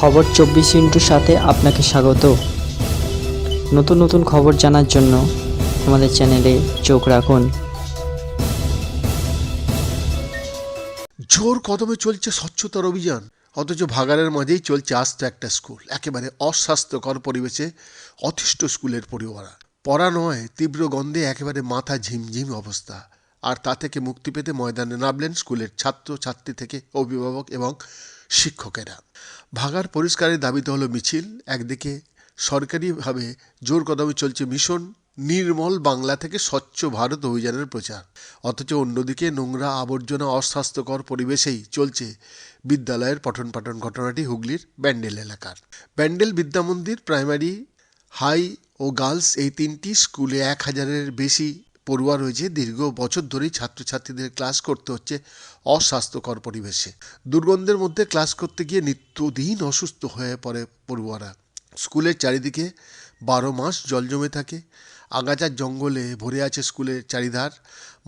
খবর চব্বিশ ইন্টুর সাথে আপনাকে স্বাগত। নতুন নতুন খবর জানার জন্য আমাদের চ্যানেলে চোখ রাখুন। জোর কদমে চলছে স্বচ্ছতার অভিযান। অথচ ভাগাড়ের মাঝেই চলছে আস্ত একটা স্কুল। একেবারে অস্বাস্থ্যকর পরিবেশে অতিষ্ঠ স্কুলের পরিবারা পড়া নয়, তীব্র গন্ধে একেবারে মাথা ঝিমঝিম অবস্থা। আর তা থেকে মুক্তি পেতে ময়দানে নামলেন স্কুলের ছাত্র, ছাত্রী থেকে অভিভাবক এবং শিক্ষকেরা। ভাগার পরিষ্কারের দাবিতে হলো মিছিল। একদিকে সরকারিভাবে জোর কদমে চলছে মিশন, নির্মল বাংলা থেকে স্বচ্ছ ভারত অভিযানের প্রচার। অথচ অন্যদিকে নোংরা আবর্জনা অস্বাস্থ্যকর পরিবেশেই চলছে বিদ্যালয়ের পঠন পাঠন ঘটনাটি হুগলির ব্যান্ডেল এলাকার। ব্যান্ডেল বিদ্যামন্দির প্রাইমারি, হাই ও গার্লস এই তিনটি স্কুলে এক হাজারের বেশি পড়ুয়া রয়েছে দীর্ঘ বছর ধরেই ছাত্রছাত্রীদের ক্লাস করতে হচ্ছে অস্বাস্থ্যকর পরিবেশে। দুর্গন্ধের মধ্যে ক্লাস করতে গিয়ে নিত্যদিন অসুস্থ হয়ে পড়ে পড়ুয়ারা। স্কুলের চারিদিকে বারো মাস জল জমে থাকে। আগাছার জঙ্গলে ভরে আছে স্কুলের চারিধার।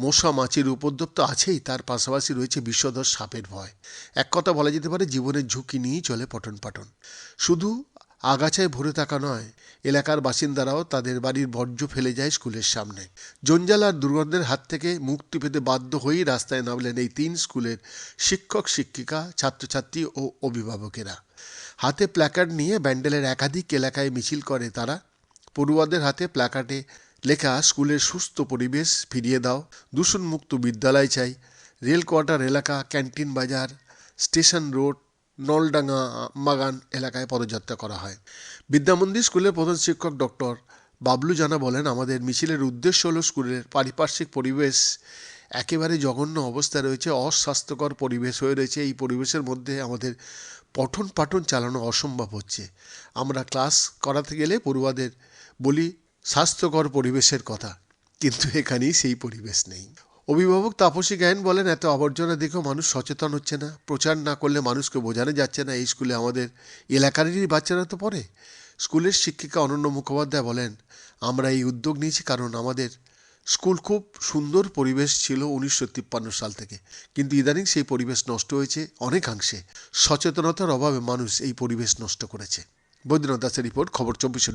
মশা মাছির উপদ্রব তো আছেই, তার পাশাপাশি রয়েছে বিষধর সাপের ভয়। এক কথা বলা যেতে পারে, জীবনের ঝুঁকি নিয়েই চলে পঠন পাঠন শুধু আগাছায় ভরে থাকা নয়, এলাকার বাসিন্দারাও তাদের বাড়ির বর্জ্য ফেলে যায় স্কুলের সামনে। জঞ্জাল আর দুর্গন্ধের হাত থেকে মুক্তি পেতে বাধ্য হয়েই রাস্তায় নামলেন এই তিন স্কুলের শিক্ষক, শিক্ষিকা, ছাত্রছাত্রী ও অভিভাবকেরা। হাতে প্ল্যাকার্ড নিয়ে ব্যান্ডেলের একাধিক এলাকায় মিছিল করে তারা। পড়ুয়াদের হাতে প্ল্যাকার্ডে লেখা, স্কুলের সুস্থ পরিবেশ, ফিরিয়ে দাও। দূষণমুক্ত বিদ্যালয় চাই। রেল কোয়ার্টার এলাকা, ক্যান্টিন বাজার, স্টেশন রোড নলডাঙ্গা বাগান এলাকায় পদযাত্রা করা হয়। বিদ্যামন্দির স্কুলের প্রধান শিক্ষক ডক্টর বাবলু জানা বলেন, আমাদের মিছিলের উদ্দেশ্য হলো স্কুলের পারিপার্শ্বিক পরিবেশ। একেবারে জঘন্য অবস্থায় রয়েছে, অস্বাস্থ্যকর পরিবেশ হয়ে রয়েছে। এই পরিবেশের মধ্যে আমাদের পঠন পাঠন চালানো অসম্ভব হচ্ছে। আমরা ক্লাস করাতে গেলে পড়ুয়াদের বলি, স্বাস্থ্যকর পরিবেশের কথা। কিন্তু এখানেই সেই পরিবেশ নেই। অভিভাবক তাপসী গায়ন বলেন, এত আবর্জনা দেখেও মানুষ সচেতন হচ্ছে না। প্রচার না করলে মানুষকে বোঝানো যাচ্ছে না। এই স্কুলে আমাদের এলাকারই বাচ্চারা তো পড়ে। স্কুলের শিক্ষিকা অনন্য মুখোপাধ্যায় বলেন, আমরা এই উদ্যোগ নিয়েছি কারণ আমাদের স্কুল খুব সুন্দর পরিবেশ ছিল উনিশশো তিপ্পান্ন সাল থেকে। কিন্তু ইদানিং সেই পরিবেশ নষ্ট হয়েছে অনেকাংশে। সচেতনতার অভাবে মানুষ এই পরিবেশ নষ্ট করেছে। বৈদ্যনাথ দাসের রিপোর্ট, খবর চব্বিশে